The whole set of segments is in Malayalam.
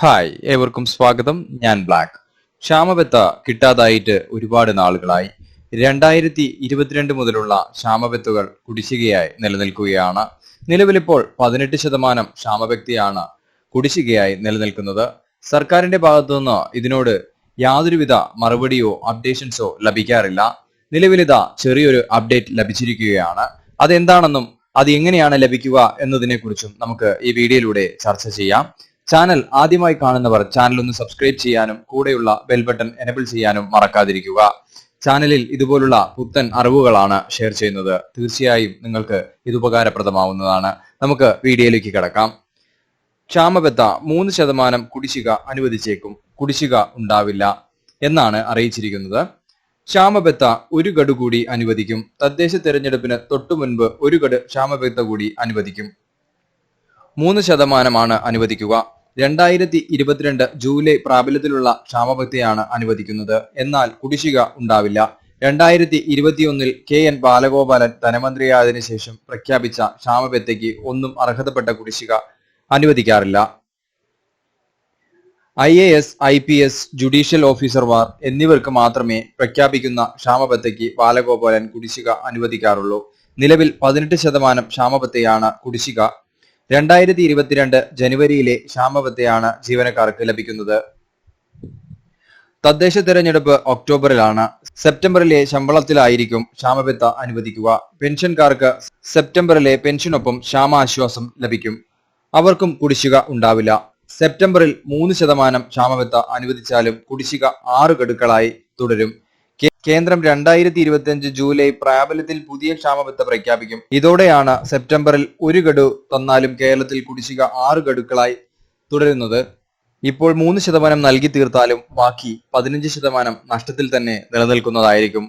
ഹായ് ഏവർക്കും സ്വാഗതം. ഞാൻ ബ്ലാക്ക്. ക്ഷാമബത്ത കിട്ടാതായിട്ട് ഒരുപാട് നാളുകളായി. രണ്ടായിരത്തി ഇരുപത്തിരണ്ട് മുതലുള്ള ക്ഷാമബത്തുകൾ കുടിശ്ശികയായി നിലനിൽക്കുകയാണ്. നിലവിലിപ്പോൾ പതിനെട്ട് ശതമാനം ക്ഷാമവ്യക്തിയാണ് കുടിശ്ശികയായി നിലനിൽക്കുന്നത്. സർക്കാരിന്റെ ഭാഗത്തുനിന്ന് ഇതിനോട് യാതൊരുവിധ മറുപടിയോ അപ്ഡേഷൻസോ ലഭിക്കാറില്ല. നിലവിലിതാ ചെറിയൊരു അപ്ഡേറ്റ് ലഭിച്ചിരിക്കുകയാണ്. അതെന്താണെന്നും അത് എങ്ങനെയാണ് ലഭിക്കുക എന്നതിനെ കുറിച്ചും നമുക്ക് ഈ വീഡിയോയിലൂടെ ചർച്ച ചെയ്യാം. ചാനൽ ആദ്യമായി കാണുന്നവർ ചാനൽ ഒന്ന് സബ്സ്ക്രൈബ് ചെയ്യാനും കൂടെയുള്ള ബെൽ ബട്ടൺ എനബിൾ ചെയ്യാനും മറക്കാതിരിക്കുക. ചാനലിൽ ഇതുപോലുള്ള പുത്തൻ അറിവുകളാണ് ഷെയർ ചെയ്യുന്നത്. തീർച്ചയായും നിങ്ങൾക്ക് ഇത് ഉപകാരപ്രദമാവുന്നതാണ്. നമുക്ക് വീഡിയോയിലേക്ക് കിടക്കാം. ക്ഷാമബത്ത മൂന്ന് ശതമാനം കുടിശ്ശിക അനുവദിച്ചേക്കും. കുടിശ്ശിക ഉണ്ടാവില്ല എന്നാണ് അറിയിച്ചിരിക്കുന്നത്. ക്ഷാമബത്ത ഒരു ഗഡു കൂടി അനുവദിക്കും. തദ്ദേശ തെരഞ്ഞെടുപ്പിന് തൊട്ടു മുൻപ് ഒരു ഗഡ് ക്ഷാമബത്ത കൂടി അനുവദിക്കും. മൂന്ന് ശതമാനമാണ് അനുവദിക്കുക. രണ്ടായിരത്തി ഇരുപത്തിരണ്ട് ജൂലൈ പ്രാബല്യത്തിലുള്ള ക്ഷാമബത്തിയാണ് അനുവദിക്കുന്നത്. എന്നാൽ കുടിശ്ശിക ഉണ്ടാവില്ല. രണ്ടായിരത്തി ഇരുപത്തിയൊന്നിൽ കെ എൻ ബാലഗോപാലൻ ധനമന്ത്രിയായതിനു ശേഷം പ്രഖ്യാപിച്ച ക്ഷാമബത്തയ്ക്ക് ഒന്നും അർഹതപ്പെട്ട കുടിശ്ശിക അനുവദിക്കാറില്ല. I A S I P S judicial ഓഫീസർമാർ എന്നിവർക്ക് മാത്രമേ പ്രഖ്യാപിക്കുന്ന ക്ഷാമബത്തയ്ക്ക് ബാലഗോപാലൻ കുടിശ്ശിക അനുവദിക്കാറുള്ളൂ. നിലവിൽ പതിനെട്ട് ശതമാനം ക്ഷാമബത്തയാണ് കുടിശ്ശിക രണ്ടായിരത്തി ഇരുപത്തിരണ്ട് ജനുവരിയിലെ ക്ഷാമവത്തെയാണ് ജീവനക്കാർക്ക് ലഭിക്കുന്നത്. തദ്ദേശ തെരഞ്ഞെടുപ്പ് ഒക്ടോബറിലാണ് സെപ്റ്റംബറിലെ ശമ്പളത്തിലായിരിക്കും ക്ഷാമബത്ത അനുവദിക്കുക. പെൻഷൻകാർക്ക് സെപ്റ്റംബറിലെ പെൻഷനൊപ്പം ക്ഷാമാശ്വാസം ലഭിക്കും. അവർക്കും കുടിശ്ശിക ഉണ്ടാവില്ല. സെപ്റ്റംബറിൽ മൂന്ന് ശതമാനം ക്ഷാമബത്ത അനുവദിച്ചാലും കുടിശ്ശിക ആറ് ഗഡുക്കളായി തുടരും. കേന്ദ്രം രണ്ടായിരത്തി ഇരുപത്തിയഞ്ച് ജൂലൈ പ്രാബല്യത്തിൽ പുതിയ ക്ഷാമബത്ത പ്രഖ്യാപിക്കും. ഇതോടെയാണ് സെപ്റ്റംബറിൽ ഒരു ഗഡു തന്നാലും കേരളത്തിൽ കുടിശ്ശിക ആറ് ഗഡുക്കളായി തുടരുന്നത്. ഇപ്പോൾ മൂന്ന് ശതമാനം നൽകി തീർത്താലും ബാക്കി പതിനഞ്ച് ശതമാനം നഷ്ടത്തിൽ തന്നെ നിലനിൽക്കുന്നതായിരിക്കും.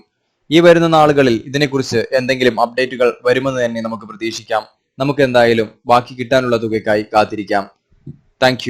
ഈ വരുന്ന നാളുകളിൽ ഇതിനെക്കുറിച്ച് എന്തെങ്കിലും അപ്ഡേറ്റുകൾ വരുമെന്ന് തന്നെ നമുക്ക് പ്രതീക്ഷിക്കാം. നമുക്ക് എന്തായാലും ബാക്കി കിട്ടാനുള്ള തുകയ്ക്കായി കാത്തിരിക്കാം. താങ്ക്